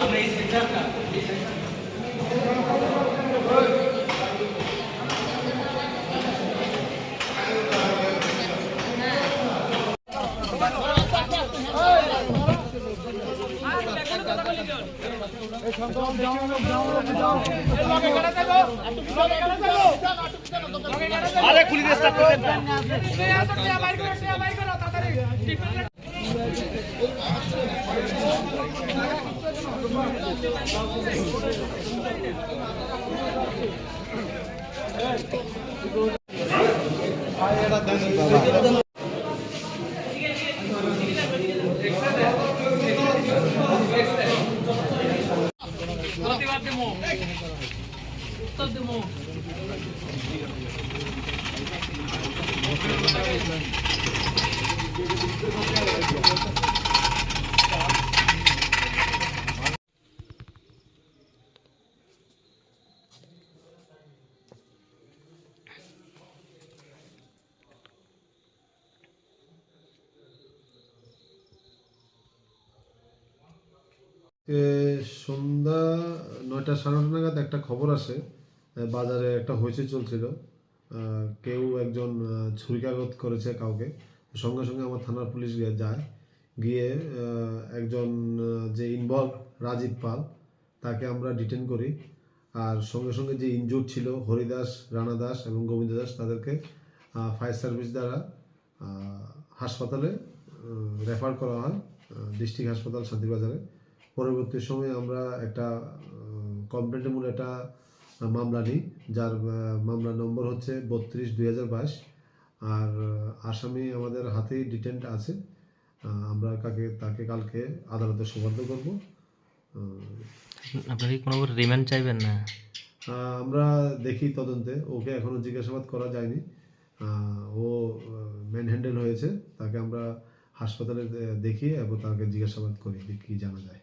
আমরা এই সেন্টারটা আরে খুলি চেষ্টা করেন আরে এটা দানি বাবা প্রতিবাদ দেবো উত্তর দেবো এ, সন্ধ্যা নয়টা সাড়ে নটা নাগাদ একটা খবর আসে বাজারে একটা হইচই চলছিল। কেউ একজন আহ, ছুরিকাঘাত করেছে কাউকে। সঙ্গে সঙ্গে আমার থানার পুলিশ যায়। গিয়ে একজন যে ইনভলভ রাজীব পাল তাকে আমরা ডিটেন করি। আর সঙ্গে সঙ্গে যে ইনজুর ছিল হরিদাস রানা দাস এবং গোবিন্দ দাস তাদেরকে ফায়ার সার্ভিস দ্বারা হাসপাতালে রেফার করা হয় ডিস্ট্রিক্ট হাসপাতাল শান্তিবাজারে পরবর্তী সময়ে আমরা একটা কমপ্লেন্টের মূলে একটা মামলা নিই যার মামলার নম্বর হচ্ছে বত্রিশ দুই হাজার বাইশ। আর আসামি আমাদের হাতেই ডিটেন্ট আছে। আমরা কাকে তাকে কালকে আদালতে সোপর্দ করব। আপনারা কি কোনো রিমান্ড চাইবেন না? আমরা দেখি তদন্তে। ওকে এখনও জিজ্ঞাসাবাদ করা যায়নি। ও ম্যান হ্যান্ডেল হয়েছে। তাকে আমরা হাসপাতালে দেখি এবং তাকে জিজ্ঞাসাবাদ করি কী জানা যায়।